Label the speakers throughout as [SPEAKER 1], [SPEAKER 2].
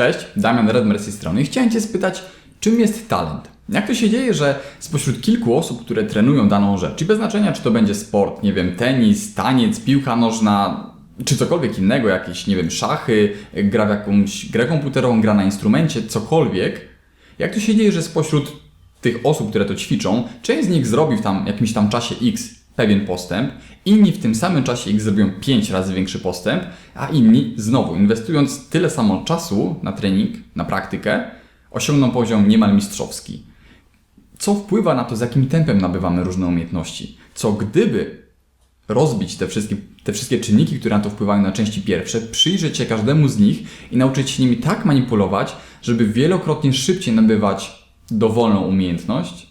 [SPEAKER 1] Cześć, Damian Redmer z tej strony chciałem Cię spytać, czym jest talent? Jak to się dzieje, że spośród kilku osób, które trenują daną rzecz, i bez znaczenia czy to będzie sport, nie wiem, tenis, taniec, piłka nożna, czy cokolwiek innego, jakieś, nie wiem, szachy, gra w jakąś grę komputerową, gra na instrumencie, cokolwiek, jak to się dzieje, że spośród tych osób, które to ćwiczą, część z nich zrobi w tam jakimś tam czasie X pewien postęp, inni w tym samym czasie X zrobią 5 razy większy postęp, a inni znowu inwestując tyle samo czasu na trening, na praktykę, osiągną poziom niemal mistrzowski. Co wpływa na to, z jakim tempem nabywamy różne umiejętności? Co gdyby rozbić te wszystkie, te wszystkie czynniki, które na to wpływają na części pierwsze, przyjrzeć się każdemu z nich i nauczyć się nimi tak manipulować, żeby wielokrotnie szybciej nabywać dowolną umiejętność?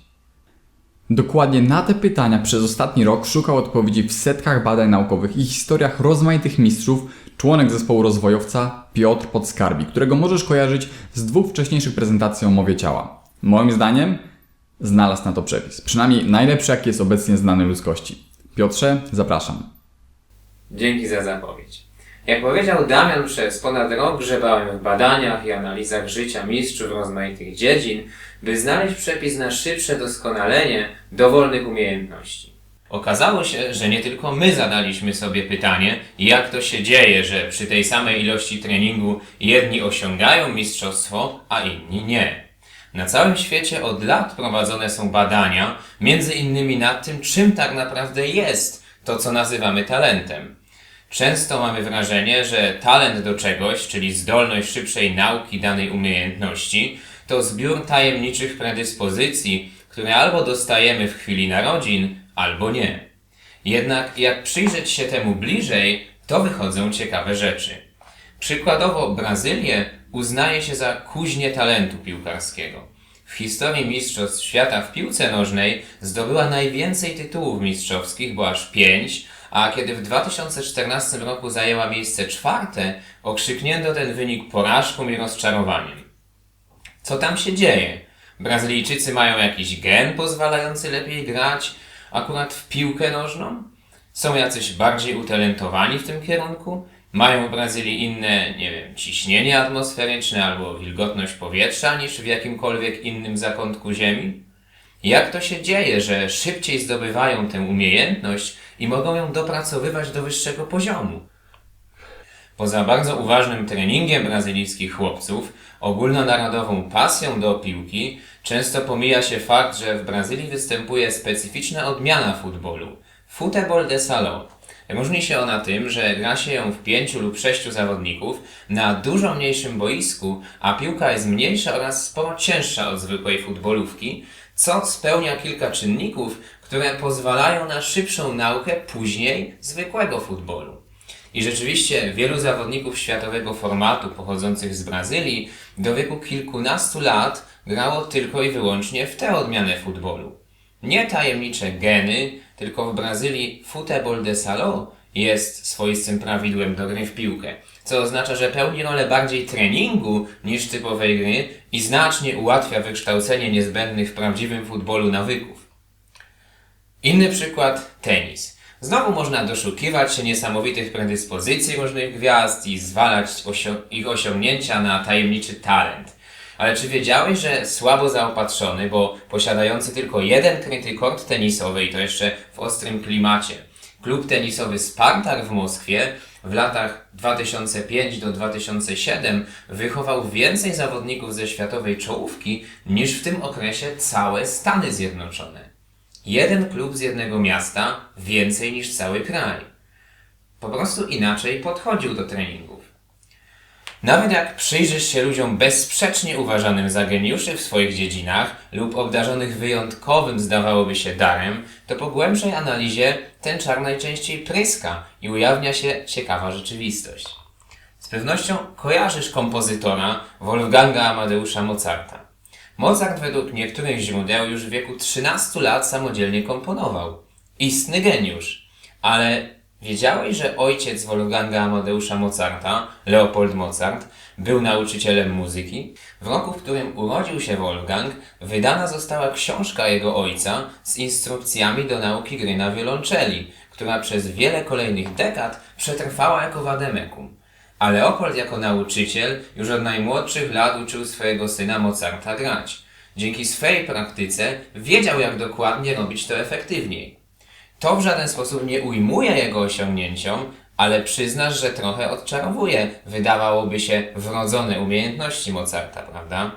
[SPEAKER 1] Dokładnie na te pytania przez ostatni rok szukał odpowiedzi w setkach badań naukowych i historiach rozmaitych mistrzów, członek zespołu rozwojowca Piotr Podskarbi, którego możesz kojarzyć z dwóch wcześniejszych prezentacji o mowie ciała. Moim zdaniem znalazł na to przepis. Przynajmniej najlepszy, jaki jest obecnie znany ludzkości. Piotrze, zapraszam.
[SPEAKER 2] Dzięki za zapowiedź. Jak powiedział Damian, przez ponad rok grzebałem w badaniach i analizach życia mistrzów rozmaitych dziedzin, by znaleźć przepis na szybsze doskonalenie dowolnych umiejętności. Okazało się, że nie tylko my zadaliśmy sobie pytanie, jak to się dzieje, że przy tej samej ilości treningu jedni osiągają mistrzostwo, a inni nie. Na całym świecie od lat prowadzone są badania, między innymi nad tym, czym tak naprawdę jest to, co nazywamy talentem. Często mamy wrażenie, że talent do czegoś, czyli zdolność szybszej nauki danej umiejętności, to zbiór tajemniczych predyspozycji, które albo dostajemy w chwili narodzin, albo nie. Jednak jak przyjrzeć się temu bliżej, to wychodzą ciekawe rzeczy. Przykładowo Brazylię uznaje się za kuźnię talentu piłkarskiego. W historii Mistrzostw Świata w piłce nożnej zdobyła najwięcej tytułów mistrzowskich, bo aż pięć, a kiedy w 2014 roku zajęła miejsce czwarte, okrzyknięto ten wynik porażką i rozczarowaniem. Co tam się dzieje? Brazylijczycy mają jakiś gen pozwalający lepiej grać akurat w piłkę nożną? Są jacyś bardziej utalentowani w tym kierunku? Mają w Brazylii inne, nie wiem, ciśnienie atmosferyczne albo wilgotność powietrza niż w jakimkolwiek innym zakątku Ziemi? Jak to się dzieje, że szybciej zdobywają tę umiejętność i mogą ją dopracowywać do wyższego poziomu? Poza bardzo uważnym treningiem brazylijskich chłopców, ogólnonarodową pasją do piłki, często pomija się fakt, że w Brazylii występuje specyficzna odmiana futbolu futebol de salão. Różni się ona tym, że gra się ją w pięciu lub sześciu zawodników na dużo mniejszym boisku, a piłka jest mniejsza oraz sporo cięższa od zwykłej futbolówki, co spełnia kilka czynników, które pozwalają na szybszą naukę później zwykłego futbolu. I rzeczywiście wielu zawodników światowego formatu pochodzących z Brazylii do wieku kilkunastu lat grało tylko i wyłącznie w tę odmianę futbolu. Nie tajemnicze geny, tylko w Brazylii futebol de salão jest swoistym prawidłem do gry w piłkę, co oznacza, że pełni rolę bardziej treningu niż typowej gry i znacznie ułatwia wykształcenie niezbędnych w prawdziwym futbolu nawyków. Inny przykład tenis. Znowu można doszukiwać się niesamowitych predyspozycji różnych gwiazd i zwalać osio ich osiągnięcia na tajemniczy talent. Ale czy wiedziałeś, że słabo zaopatrzony, bo posiadający tylko jeden kryty kort tenisowy i to jeszcze w ostrym klimacie, klub tenisowy Spartak w Moskwie w latach 2005 do 2007 wychował więcej zawodników ze światowej czołówki niż w tym okresie całe Stany Zjednoczone. Jeden klub z jednego miasta więcej niż cały kraj. Po prostu inaczej podchodził do treningów. Nawet jak przyjrzysz się ludziom bezsprzecznie uważanym za geniuszy w swoich dziedzinach lub obdarzonych wyjątkowym zdawałoby się darem, to po głębszej analizie ten czar najczęściej pryska i ujawnia się ciekawa rzeczywistość. Z pewnością kojarzysz kompozytora Wolfganga Amadeusza Mozarta. Mozart według niektórych źródeł już w wieku 13 lat samodzielnie komponował. Istny geniusz. Ale wiedziałeś, że ojciec Wolfganga Amadeusza Mozarta, Leopold Mozart, był nauczycielem muzyki? W roku, w którym urodził się Wolfgang, wydana została książka jego ojca z instrukcjami do nauki gry na wiolonczeli, która przez wiele kolejnych dekad przetrwała jako wademekum. A Leopold jako nauczyciel już od najmłodszych lat uczył swojego syna Mozarta grać. Dzięki swej praktyce wiedział, jak dokładnie robić to efektywniej. To w żaden sposób nie ujmuje jego osiągnięciom, ale przyznasz, że trochę odczarowuje, wydawałoby się, wrodzone umiejętności Mozarta, prawda?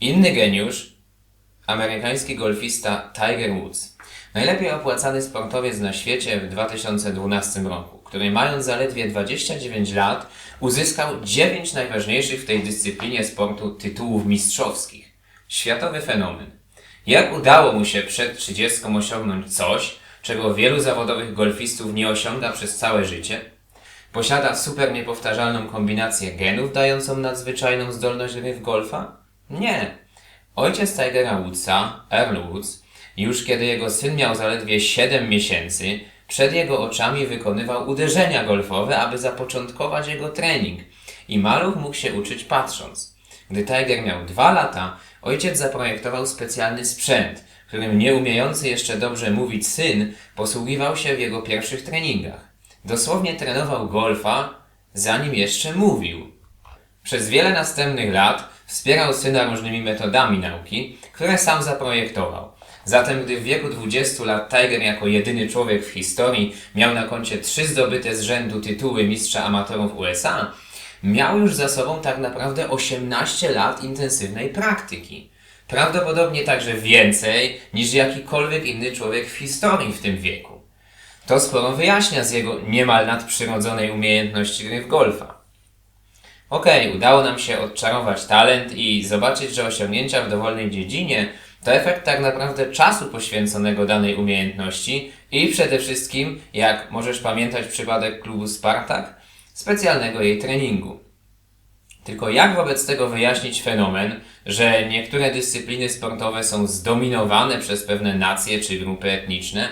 [SPEAKER 2] Inny geniusz, amerykański golfista Tiger Woods. Najlepiej opłacany sportowiec na świecie w 2012 roku, który mając zaledwie 29 lat uzyskał 9 najważniejszych w tej dyscyplinie sportu tytułów mistrzowskich. Światowy fenomen. Jak udało mu się przed 30 osiągnąć coś, czego wielu zawodowych golfistów nie osiąga przez całe życie? Posiada super niepowtarzalną kombinację genów dającą nadzwyczajną zdolność gry w golfa? Nie. Ojciec Tigera Woodsa, Earl Woods, już kiedy jego syn miał zaledwie 7 miesięcy, przed jego oczami wykonywał uderzenia golfowe, aby zapoczątkować jego trening i maluch mógł się uczyć patrząc. Gdy Tiger miał 2 lata, ojciec zaprojektował specjalny sprzęt, którym nieumiejący jeszcze dobrze mówić syn posługiwał się w jego pierwszych treningach. Dosłownie trenował golfa, zanim jeszcze mówił. Przez wiele następnych lat wspierał syna różnymi metodami nauki, które sam zaprojektował. Zatem, gdy w wieku 20 lat Tiger jako jedyny człowiek w historii miał na koncie trzy zdobyte z rzędu tytuły mistrza amatorów USA, miał już za sobą tak naprawdę 18 lat intensywnej praktyki. Prawdopodobnie także więcej niż jakikolwiek inny człowiek w historii w tym wieku. To sporo wyjaśnia z jego niemal nadprzyrodzonej umiejętności gry w golfa. Okej, udało nam się odczarować talent i zobaczyć, że osiągnięcia w dowolnej dziedzinie to efekt tak naprawdę czasu poświęconego danej umiejętności i przede wszystkim, jak możesz pamiętać przypadek klubu Spartak, specjalnego jej treningu. Tylko jak wobec tego wyjaśnić fenomen, że niektóre dyscypliny sportowe są zdominowane przez pewne nacje czy grupy etniczne?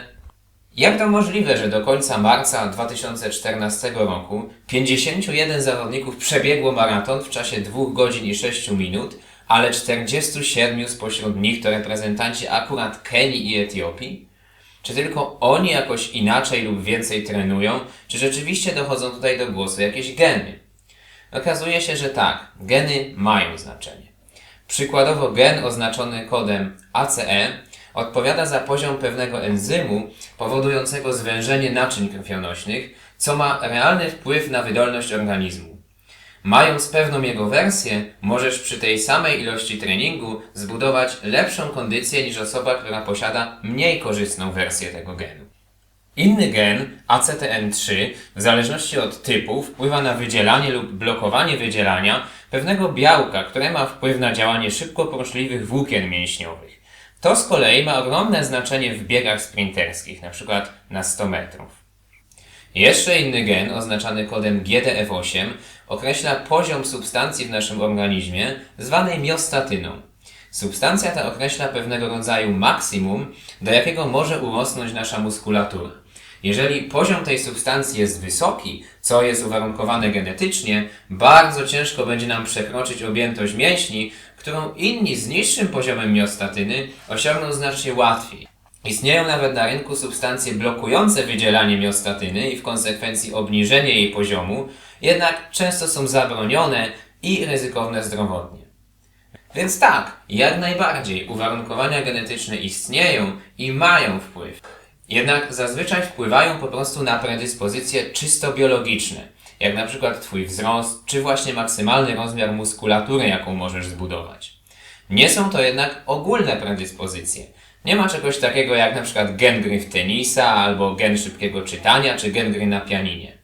[SPEAKER 2] Jak to możliwe, że do końca marca 2014 roku 51 zawodników przebiegło maraton w czasie 2 godzin i 6 minut, ale 47 spośród nich to reprezentanci akurat Kenii i Etiopii? Czy tylko oni jakoś inaczej lub więcej trenują, czy rzeczywiście dochodzą tutaj do głosu jakieś geny? Okazuje się, że tak, geny mają znaczenie. Przykładowo gen oznaczony kodem ACE odpowiada za poziom pewnego enzymu powodującego zwężenie naczyń krwionośnych, co ma realny wpływ na wydolność organizmu. Mając pewną jego wersję, możesz przy tej samej ilości treningu zbudować lepszą kondycję niż osoba, która posiada mniej korzystną wersję tego genu. Inny gen, ACTN3, w zależności od typu, wpływa na wydzielanie lub blokowanie wydzielania pewnego białka, które ma wpływ na działanie szybko poruszliwych włókien mięśniowych. To z kolei ma ogromne znaczenie w biegach sprinterskich, np. na 100 metrów. Jeszcze inny gen, oznaczany kodem GDF8, określa poziom substancji w naszym organizmie, zwanej miostatyną. Substancja ta określa pewnego rodzaju maksimum, do jakiego może urosnąć nasza muskulatura. Jeżeli poziom tej substancji jest wysoki, co jest uwarunkowane genetycznie, bardzo ciężko będzie nam przekroczyć objętość mięśni, którą inni z niższym poziomem miostatyny osiągną znacznie łatwiej. Istnieją nawet na rynku substancje blokujące wydzielanie miostatyny i w konsekwencji obniżenie jej poziomu, jednak często są zabronione i ryzykowne zdrowotnie. Więc tak, jak najbardziej uwarunkowania genetyczne istnieją i mają wpływ. Jednak zazwyczaj wpływają po prostu na predyspozycje czysto biologiczne, jak na przykład Twój wzrost, czy właśnie maksymalny rozmiar muskulatury, jaką możesz zbudować. Nie są to jednak ogólne predyspozycje. Nie ma czegoś takiego jak na przykład gen gry w tenisa, albo gen szybkiego czytania, czy gen gry na pianinie.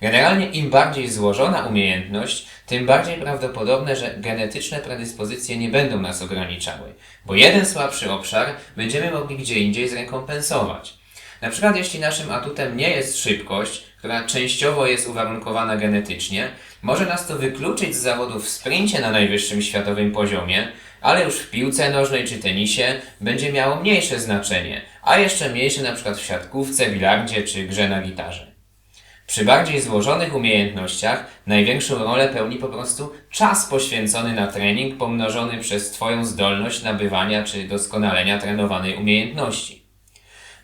[SPEAKER 2] Generalnie im bardziej złożona umiejętność, tym bardziej prawdopodobne, że genetyczne predyspozycje nie będą nas ograniczały, bo jeden słabszy obszar będziemy mogli gdzie indziej zrekompensować. Na przykład jeśli naszym atutem nie jest szybkość, która częściowo jest uwarunkowana genetycznie, może nas to wykluczyć z zawodów w sprincie na najwyższym światowym poziomie, ale już w piłce nożnej czy tenisie będzie miało mniejsze znaczenie, a jeszcze mniejsze na przykład w siatkówce, bilardzie czy grze na gitarze. Przy bardziej złożonych umiejętnościach największą rolę pełni po prostu czas poświęcony na trening pomnożony przez Twoją zdolność nabywania czy doskonalenia trenowanej umiejętności.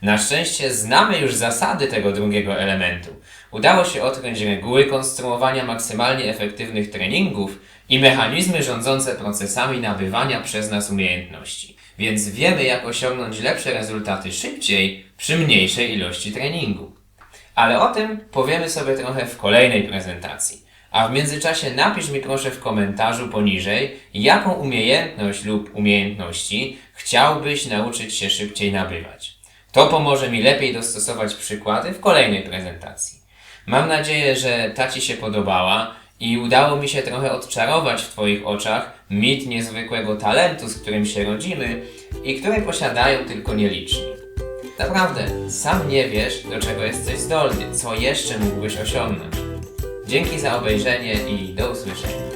[SPEAKER 2] Na szczęście znamy już zasady tego drugiego elementu. udało się odkryć reguły konstruowania maksymalnie efektywnych treningów i mechanizmy rządzące procesami nabywania przez nas umiejętności. Więc wiemy, jak osiągnąć lepsze rezultaty szybciej przy mniejszej ilości treningu. Ale o tym powiemy sobie trochę w kolejnej prezentacji. A w międzyczasie napisz mi proszę w komentarzu poniżej, jaką umiejętność lub umiejętności chciałbyś nauczyć się szybciej nabywać. To pomoże mi lepiej dostosować przykłady w kolejnej prezentacji. Mam nadzieję, że ta Ci się podobała i udało mi się trochę odczarować w Twoich oczach mit niezwykłego talentu, z którym się rodzimy i który posiadają tylko nieliczni. Naprawdę, sam nie wiesz, do czego jesteś zdolny, co jeszcze mógłbyś osiągnąć. Dzięki za obejrzenie i do usłyszenia.